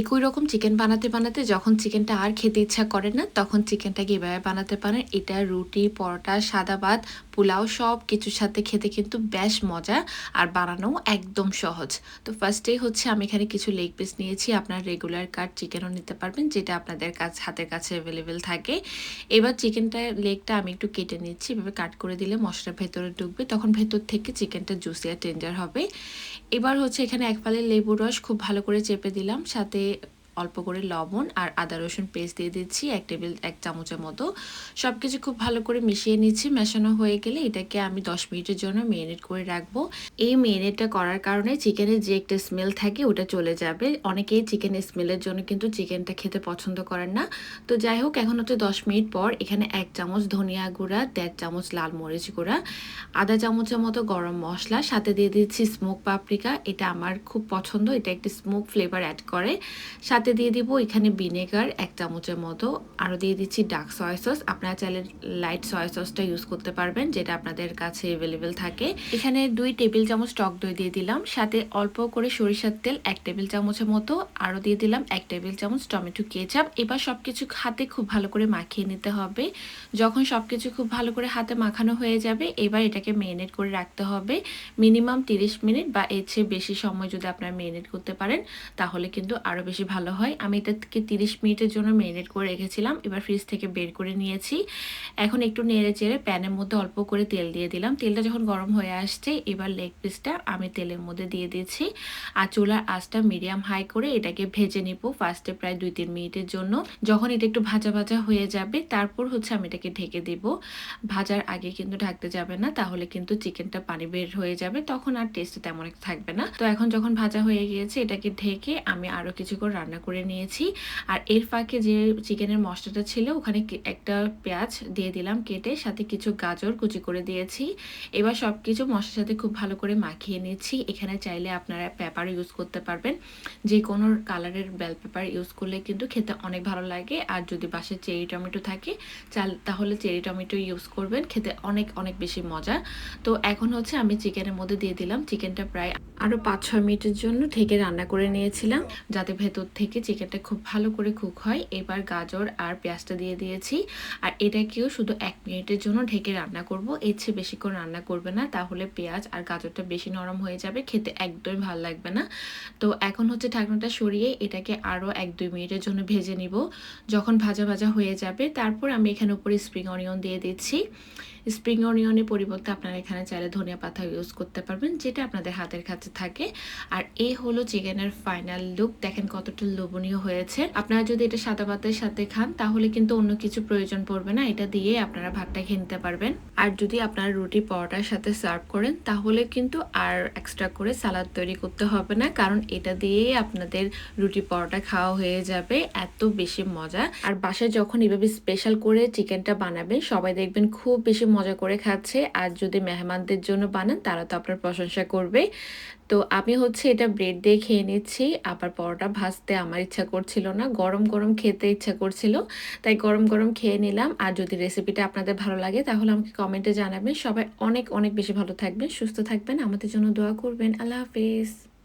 একই রকম চিকেন বানাতে বানাতে যখন চিকেনটা আর খেতে ইচ্ছা করে না, তখন চিকেনটাকে এভাবে বানাতে পারেন। এটা রুটি, পরোটা, সাদা ভাত, পোলাও সব কিছুর সাথে খেতে কিন্তু বেশ মজা আর বানানোও একদম সহজ। তো ফার্স্টেই হচ্ছে আমি এখানে কিছু লেগ পিস নিয়েছি। আপনার রেগুলার কাট চিকেনও নিতে পারবেন, যেটা আপনাদের কাছ, হাতের কাছে অ্যাভেলেবেল থাকে। এবার চিকেনটা লেগটা আমি একটু কেটে নিচ্ছি। এভাবে কাট করে দিলে মশলা ভেতরে ঢুকবে। তখন ভেতর থেকে চিকেনটা জুসি আর টেন্ডার হবে। এবার হচ্ছে এখানে এক পালের লেবুর রস খুব ভালো করে চেপে দিলাম সাথে অল্প করে লবণ আর আদা রসুন পেস্ট দিয়ে দিচ্ছি এক টেবিল এক চামচের মতো। সব কিছু খুব ভালো করে মিশিয়ে নিচ্ছি। মেশানো হয়ে গেলে এটাকে আমি দশ মিনিটের জন্য মেরিনেট করে রাখব। এই মেরিনেটটা করার কারণে চিকেনের যে একটা স্মেল থাকে, ওটা চলে যাবে। অনেকেই চিকেন স্মেলের জন্য কিন্তু চিকেনটা খেতে পছন্দ করেন না। তো যাই হোক, এখন হচ্ছে দশ মিনিট পর এখানে এক চামচ ধনিয়া গুঁড়া, দেড় চামচ লাল মরিচ গুঁড়া, আধা চামচের মতো গরম মশলা, সাথে দিয়ে দিচ্ছি স্মোক পাপরিকা এটা আমার খুব পছন্দ। এটা একটি স্মোক ফ্লেভার অ্যাড করে। সাথে সাথে দিয়ে দিব এখানে ভিনেগার, এক চামচের মতো। আরও দিয়ে দিচ্ছি ডার্ক সয়া সস। আপনারা চাইলে লাইট সয়া সসটা ইউজ করতে পারবেন, যেটা আপনাদের কাছে অ্যাভেলেবেল থাকে। এখানে দুই টেবিল চামচ টক দই দিয়ে দিলাম। সাথে অল্প করে সরিষার তেল এক টেবিল চামচের মতো। আরও দিয়ে দিলাম এক টেবিল চামচ টমেটো কেচাপ। এবার সব কিছু হাতে খুব ভালো করে মাখিয়ে নিতে হবে। যখন সব কিছু খুব ভালো করে হাতে মাখানো হয়ে যাবে, এবার এটাকে মেরিনেট করে রাখতে হবে। মিনিমাম তিরিশ মিনিট বা এর চেয়ে বেশি সময় যদি আপনারা মেরিনেট করতে পারেন, তাহলে কিন্তু আরও বেশি ভালো হয়। আমি এটাকে তিরিশ মিনিটের জন্য মেরিনেট করে রেখেছিলাম। এবার ফ্রিজ থেকে বের করে নিয়েছি। এখন একটু নেড়ে চেড়ে প্যানের মধ্যে অল্প করে তেল দিয়ে দিলাম। তেলটা যখন গরম হয়ে আসছে, এবার লেগ পিসটা আমি তেলের মধ্যে দিয়ে দিয়েছি। আর চুলার আঁচটা মিডিয়াম হাই করে এটাকে ভেজে নিব ফার্স্টে প্রায় দুই তিন মিনিটের জন্য। যখন এটা একটু ভাজা ভাজা হয়ে যাবে, তারপর হচ্ছে আমি এটাকে ঢেকে দেব। ভাজার আগে কিন্তু ঢাকতে যাবে না, তাহলে কিন্তু চিকেনটা পানি বের হয়ে যাবে। তখন আর টেস্ট তেমন থাকবে না। তো এখন যখন ভাজা হয়ে গিয়েছে, এটাকে ঢেকে আমি আরও কিছুক্ষণ রান্না করে নিয়েছি। আর এর ফাঁকে যে চিকেনের মশলাটা ছিল, ওখানে একটা পেঁয়াজ দিয়ে দিলাম কেটে, সাথে কিছু গাজর কুচি করে দিয়েছি। এবার সব কিছু মশলার সাথে খুব ভালো করে মাখিয়ে নিচ্ছি। এখানে চাইলে আপনারা পেপার ইউজ করতে পারবেন। যে কোনো কালারের বেল পেপার ইউজ করলে কিন্তু খেতে অনেক ভালো লাগে। আর যদি বাসায় চেরি টমেটো থাকে, চাল তাহলে চেরি টমেটো ইউজ করবেন। খেতে অনেক অনেক বেশি মজা। তো এখন হচ্ছে আমি চিকেনের মধ্যে দিয়ে দিলাম। চিকেনটা প্রায় আরও পাঁচ ছয় মিনিটের জন্য ঢেকে রান্না করে নিয়েছিলাম। যাতে ভেতর থেকে চিকেনটা খুব ভালো করে কুক হয়। এবার গাজর আর পেঁয়াজটা দিয়ে দিয়েছি। আর এটাকেও শুধু এক মিনিটের জন্য ঢেকে রান্না করব। এর চেয়ে বেশিক্ষণ রান্না করবে না, তাহলে পেঁয়াজ আর গাজরটা বেশি নরম হয়ে যাবে। খেতে একদমই ভালো লাগবে না। তো এখন হচ্ছে ঢাকনাটা সরিয়ে এটাকে আরও এক দুই মিনিটের জন্য ভেজে নিব। যখন ভাজা ভাজা হয়ে যাবে, তারপর আমি এখানে উপরে স্প্রিং অনিয়ন দিয়ে দিচ্ছি। স্প্রিং অনিয়নের পরিবর্তে আপনারা এখানে চাইলে ধনিয়া পাতা ইউজ করতে পারবেন, যেটা আপনাদের হাতের কাছে থাকে। আর এই হলো চিকেনের ফাইনাল লুক দেখেন কতটা লোভনীয় হয়েছে। আপনারা যদি এটা সাদা ভাতের সাথে খান, তাহলে কিন্তু অন্য কিছু প্রয়োজন পড়বে না। এটা দিয়ে আপনারা ভাতটা খেয়ে নিতে পারবেন। আর যদি আপনারা রুটি পরোটার সাথে সার্ভ করেন, তাহলে কিন্তু আর এক্সট্রা করে সালাদ তৈরি করতে হবে না, কারণ এটা দিয়েই আপনাদের রুটি পরোটা খাওয়া হয়ে যাবে। এত বেশি মজা। আর বাসায় যখন এভাবে স্পেশাল করে চিকেনটা বানাবেন, সবাই দেখবেন খুব বেশি মজা করে খাচ্ছে। আর যদি মেহমানদের জন্য বানান, তারা তো আপনার প্রশংসা করবে তো আমি হচ্ছে এটা ব্রেড দিয়ে খেয়ে নিচ্ছি। আবার পরোটা ভাজতে আমার ইচ্ছা করছিল না। গরম গরম খেতে ইচ্ছা করছিল। তাই গরম গরম খেয়ে নিলাম। আর যদি রেসিপিটা আপনাদের ভালো লাগে, তাহলে আমাকে কমেন্টে জানাবেন। সবাই অনেক অনেক বেশি ভালো থাকবেন, সুস্থ থাকবেন। আমাদের জন্য দোয়া করবেন। আল্লাহ হাফিজ।